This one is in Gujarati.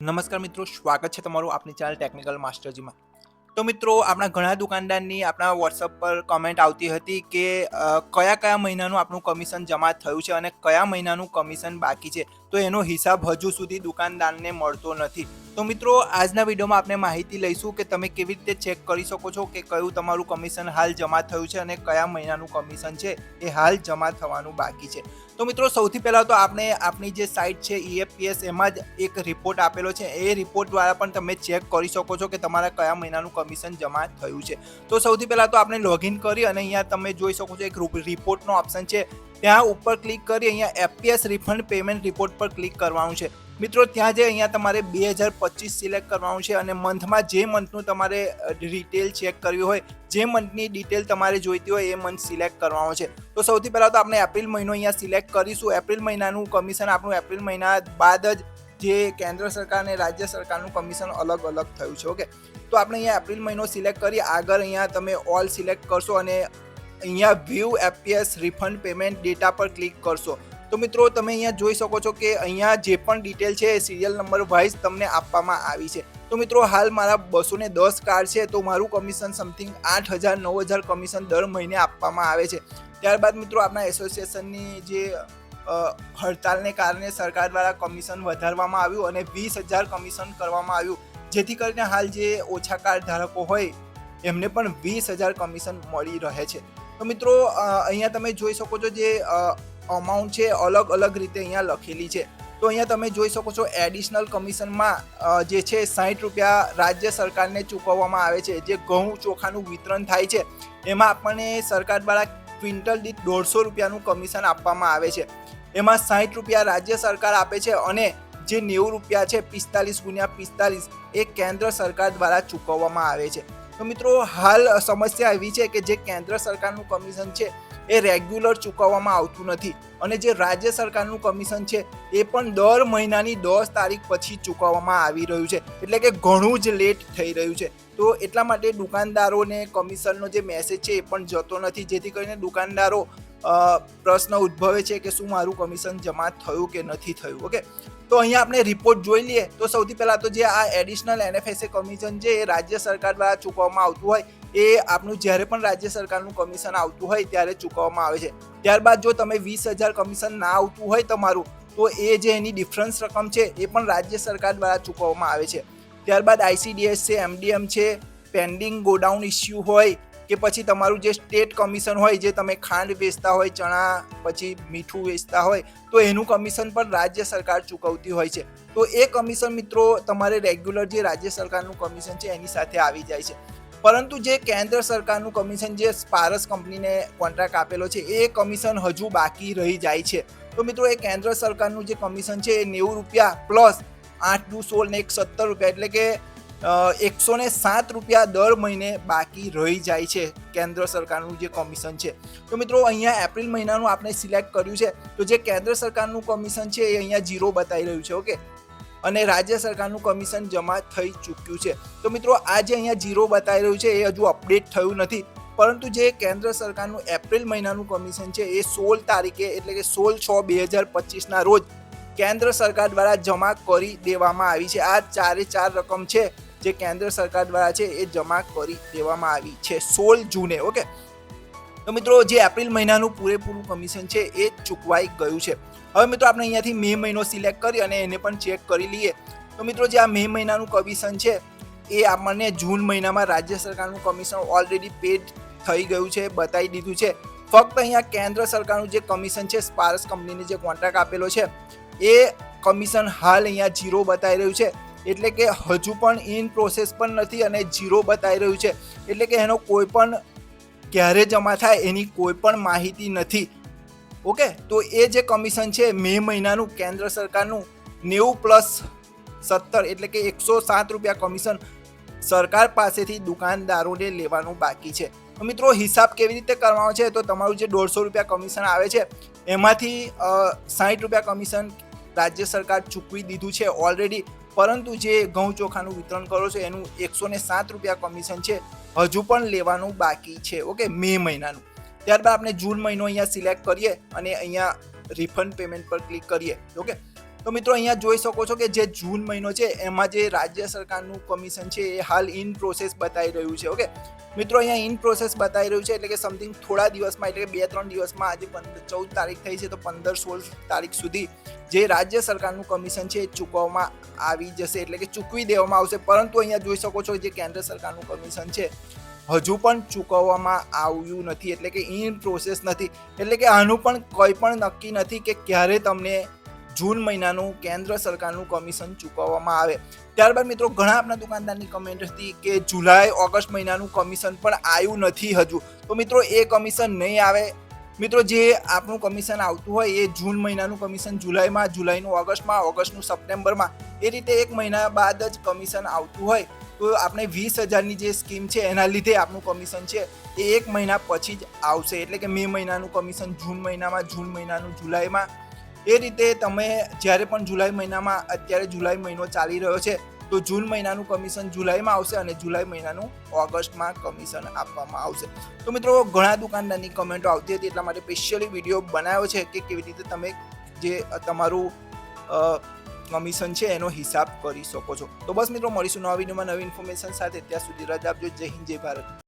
નમસ્કાર મિત્રો, સ્વાગત છે તમારું આપણી ચેનલ ટેકનિકલ માસ્ટરજીમાં તો મિત્રો, આપણા ઘણા દુકાનદારની આપણા વોટ્સઅપ પર કમેન્ટ આવતી હતી કે કયા કયા મહિનાનું આપણું કમિશન જમા થયું છે અને કયા મહિનાનું કમિશન બાકી છે? તો એનો હિસાબ હજુ સુધી દુકાનદારને મળતો નથી. તો મિત્રો, આજના વિડીયોમાં આપણે માહિતી લઈશું કે તમે કેવી રીતે ચેક કરી શકો છો કે કયું તમારું કમિશન હાલ જમા થયું છે અને કયા મહિનાનું કમિશન છે એ હાલ જમા થવાનું બાકી છે. તો મિત્રો, સૌથી પહેલાં તો આપણે આપણી જે સાઇટ છે E ઈએફપીએસ એમાં જ એક રિપોર્ટ આપેલો છે. એ રિપોર્ટ દ્વારા પણ તમે ચેક કરી શકો છો કે તમારા કયા મહિનાનું કમિશન જમા થયું છે. તો સૌથી પહેલાં તો આપણે લોગિન કરી અને અહીંયા તમે જોઈ શકો છો એક રૂપ- રિપોર્ટનો ઓપ્શન છે. ત્યાં ઉપર ક્લિક કરી અહીંયા એફપીએસ રિફંડ પેમેન્ટ રિપોર્ટ પર ક્લિક કરવાનું છે. મિત્રો, ત્યાં જે અહીંયા તમારે બે હજાર પચીસ સિલેક્ટ કરવાનું છે અને મંથમાં જે મંથનું તમારે ડિટેલ ચેક કરવી હોય, જે મંથની ડિટેલ તમારે જોઈતી હોય એ મંથ સિલેક્ટ કરવાનો છે. તો સૌથી પહેલાં તો આપણે એપ્રિલ મહિનો અહીંયા સિલેક્ટ કરીશું. એપ્રિલ મહિનાનું કમિશન આપણું એપ્રિલ મહિના બાદ જ જે કેન્દ્ર સરકાર અને રાજ્ય સરકારનું કમિશન અલગ અલગ થયું છે, ઓકે? તો આપણે અહીંયા એપ્રિલ મહિનો સિલેક્ટ કરી આગળ અહીંયા તમે ઓલ સિલેક્ટ કરશો અને અહીંયા view APS refund payment data પર ક્લિક કરશો. તો મિત્રો, તમે અહીંયા જોઈ શકો છો કે અહીંયા જે પણ ડિટેલ છે, એ સિરિયલ નંબર વાઇઝ તમને આપવામાં આવી છે. તો મિત્રો, હાલ મારા બસો ને દસ કાર છે, તો મારું કમિશન સમથિંગ આઠ હજાર, નવ હજાર કમિશન દર મહિને આપવામાં આવે છે. ત્યારબાદ મિત્રો આપણા એસોસિએશનની જે હડતાલને કારણે સરકાર દ્વારા કમિશન વધારવામાં આવ્યું અને વીસ હજાર કમિશન કરવામાં આવ્યું. જેથી કરીને હાલ જે ઓછા કાર્ડ ધારકો હોય, એમને પણ વીસ હજાર કમિશન મળી રહે છે. તો મિત્રો અહીંયા તમે જોઈ શકો છો જે અમાઉન્ટ છે અલગ અલગ રીતે અહીંયા લખેલી છે. તો અહીંયા તમે જોઈ શકો છો એડિશનલ કમિશનમાં જે છે સાહીઠ રૂપિયા રાજ્ય સરકારને ચૂકવવામાં આવે છે. જે ઘઉં ચોખાનું વિતરણ થાય છે, એમાં આપણને સરકાર દ્વારા ક્વિન્ટલ દીઠ દોઢસો રૂપિયાનું કમિશન આપવામાં આવે છે. એમાં સાહીઠ રૂપિયા રાજ્ય સરકાર આપે છે અને જે નેવું રૂપિયા છે પિસ્તાલીસ ગુણ્યા પિસ્તાલીસ એ કેન્દ્ર સરકાર દ્વારા ચૂકવવામાં આવે છે. તો મિત્રો, હાલ સમસ્યા એવી છે કે જે કેન્દ્ર સરકારનું કમિશન છે એ રેગ્યુલર ચૂકવવામાં આવતું નથી. અને જે રાજ્ય સરકારનું કમિશન છે, એ પણ દર મહિનાની દસ તારીખ પછી ચૂકવવામાં આવી રહ્યું છે. એટલે કે ઘણું જ લેટ થઈ રહ્યું છે. તો એટલા માટે દુકાનદારોને કમિશનનો જે મેસેજ છે, એ પણ જતો નથી. જેથી કરીને દુકાનદારો પ્રશ્ન ઉદ્ભવે છે કે શું મારું કમિશન જમા થયું કે નથી થયું, ઓકે? તો અહીંયા આપણે રિપોર્ટ જોઈ લઈએ. તો સૌથી પહેલાં તો જે આ એડિશનલ એનએફએસએ કમિશન છે, એ રાજ્ય સરકાર દ્વારા ચૂકવવામાં આવતું હોય. એ આપણું જ્યારે પણ રાજ્ય સરકારનું કમિશન આવતું હોય ત્યારે ચૂકવવામાં આવે છે. ત્યારબાદ જો તમે વીસ હજાર કમિશન ના આવતું હોય તમારું, તો એ જે એની ડિફરન્સ રકમ છે એ પણ રાજ્ય સરકાર દ્વારા ચૂકવવામાં આવે છે. ત્યારબાદ આઈસીડીએસ છે એમડીએમ છે, પેન્ડિંગ ગોડાઉન ઇસ્યુ હોય કે પછી તમારું જે સ્ટેટ કમિશન હોય જે તમે ખાંડ વેચતા હોય, ચણા, પછી મીઠું વેચતા હોય, તો એનું કમિશન પણ રાજ્ય સરકાર ચૂકવતી હોય છે. તો એ કમિશન મિત્રો તમારે રેગ્યુલર જે રાજ્ય સરકારનું કમિશન છે એની સાથે આવી જાય છે. પરંતુ જે કેન્દ્ર સરકારનું કમિશન જે સ્પારસ કંપનીને કોન્ટ્રાક્ટ આપેલો છે, એ કમિશન હજુ બાકી રહી જાય છે. તો મિત્રો, એ કેન્દ્ર સરકારનું જે કમિશન છે, એ નેવું રૂપિયા પ્લસ આઠ ટુ સોળ ને એક સત્તર રૂપિયા, એટલે કે એકસો ને સાત રૂપિયા દર મહિને બાકી રહી જાય છે કેન્દ્ર સરકારનું જે કમિશન છે. તો મિત્રો, અહીંયા એપ્રિલ મહિનાનું આપણે સિલેક્ટ કર્યું છે. તો જે કેન્દ્ર સરકારનું કમિશન છે, એ અહીંયા જીરો બતાવી રહ્યું છે ઓકે અને રાજ્ય સરકારનું કમિશન જમા થઈ ચૂક્યું છે. તો મિત્રો, આ જે અહીંયા જીરો બતાવી રહ્યું છે, એ હજુ અપડેટ થયું નથી. પરંતુ જે કેન્દ્ર સરકારનું એપ્રિલ મહિનાનું કમિશન છે, એ સોળ તારીખે, એટલે કે સોળ છ બે હજાર પચીસના રોજ કેન્દ્ર સરકાર દ્વારા જમા કરી દેવામાં આવી છે. આ ચારે ચાર રકમ છે જે કેન્દ્ર સરકાર દ્વારા છે, એ જમા કરી દેવામાં આવી છે સોળ જૂને, ઓકે? તો મિત્રો, જે એપ્રિલ મહિનાનું પૂરેપૂરું કમિશન છે, એ ચૂકવાઈ ગયું છે. હવે મિત્રો, આપણે અહીંયાથી મે મહિનો સિલેક્ટ કરી અને એને પણ ચેક કરી લઈએ. તો મિત્રો, જે આ મે મહિનાનું કમિશન છે, એ આપણને જૂન મહિનામાં રાજ્ય સરકારનું કમિશન ઓલરેડી પેડ થઈ ગયું છે, બતાવી દીધું છે. ફક્ત અહીંયા કેન્દ્ર સરકારનું જે કમિશન છે સ્પારસ કંપનીને જે કોન્ટ્રાક્ટ આપેલો છે, એ કમિશન હાલ અહીંયા જીરો બતાવી રહ્યું છે. એટલે કે હજુ પણ ઇન પ્રોસેસ પણ નથી અને જીરો બતાવી રહ્યું છે. એટલે કે એનો કોઈ પણ ક્યારે જમા થાય એની કોઈ પણ માહિતી નથી. ઓકે? તો એ જે કમિશન છે, મે મહિનાનું કેન્દ્ર સરકારનું નેવું પ્લસ સત્તર એટલે કે એકસો સાત રૂપિયા કમિશન સરકાર પાસેથી દુકાનદારોને લેવાનું બાકી છે. મિત્રો, હિસાબ કેવી રીતે કરવાનો છે? તો તમારું જે દોઢસો રૂપિયા કમિશન આવે છે, એમાંથી સાઠ રૂપિયા કમિશન રાજ્ય સરકાર ચૂકવી દીધું છે ઓલરેડી પરંતુ જે ઘઉં ચોખાનું વિતરણ કરો છો, એનું એકસો ને સાત રૂપિયા કમિશન છે. હજુ પણ લેવાનું બાકી છે, ઓકે, મે મહિનાનું. ત્યારબાદ આપણે જૂન મહિનો અહીંયા સિલેક્ટ કરીએ અને અહીંયા રિફંડ પેમેન્ટ પર ક્લિક કરીએ, ઓકે? તો મિત્રો અહીંયા જોઈ શકો છો કે જે જૂન મહિનો છે, એમાં જે રાજ્ય સરકારનું કમિશન છે, એ હાલ ઇન પ્રોસેસ બતાવી રહ્યું છે ઓકે મિત્રો અહીંયા ઇન પ્રોસેસ બતાવી રહ્યું છે, એટલે કે સમથિંગ થોડા દિવસમાં, એટલે કે બે, ત્રણ દિવસમાં, આજે પંદર ચૌદ તારીખ થઈ છે, તો પંદર, સોળ તારીખ સુધી જે રાજ્ય સરકારનું કમિશન છે, એ ચૂકવવામાં આવી જશે, એટલે કે ચૂકવી દેવામાં આવશે. પરંતુ અહીંયા જોઈ શકો છો જે કેન્દ્ર સરકારનું કમિશન છે, હજુ પણ ચૂકવવામાં આવ્યું નથી, એટલે કે ઇન પ્રોસેસ નથી. એટલે કે આનું પણ કોઈ પણ નક્કી નથી કે ક્યારે તમને જૂન મહિનાનું કેન્દ્ર સરકારનું કમિશન ચૂકવવામાં આવે. ત્યારબાદ મિત્રો, ઘણા આપણા દુકાનદારની કમેન્ટ હતી કે જુલાઈ, ઓગસ્ટ મહિનાનું કમિશન પણ આવ્યું નથી હજુ. તો મિત્રો, એ કમિશન નહીં આવે. મિત્રો, જે આપણું કમિશન આવતું હોય એ જૂન મહિનાનું કમિશન જુલાઈમાં, જુલાઈનું ઓગસ્ટમાં, ઓગસ્ટનું સપ્ટેમ્બરમાં, એ રીતે એક મહિના બાદ જ કમિશન આવતું હોય. તો આપણે વીસ હજારની જે સ્કીમ છે, એના લીધે આપણું કમિશન છે, એ એક મહિના પછી જ આવશે. એટલે કે મે મહિનાનું કમિશન જૂન મહિનામાં, જૂન મહિનાનું જુલાઈમાં એ રીતે તમે જ્યારે પણ જુલાઈ મહિનામાં, અત્યારે જુલાઈ મહિનો ચાલી રહ્યો છે, તો જૂન મહિનાનું કમિશન જુલાઈમાં આવશે અને જુલાઈ મહિનાનું ઓગસ્ટમાં કમિશન આપવામાં આવશે. તો મિત્રો, ઘણા દુકાનદારની કમેન્ટો આવતી હતી, એટલા માટે સ્પેશિયલી વીડિયો બનાવ્યો છે કે કેવી રીતે તમે જે તમારું કમિશન છે એનો હિસાબ કરી શકો છો. તો બસ મિત્રો, મળીશું નવા વિડીયોમાં નવી ઇન્ફોર્મેશન સાથે. ત્યાં સુધી રજા આપજો. જય હિન્દ, જય ભારત.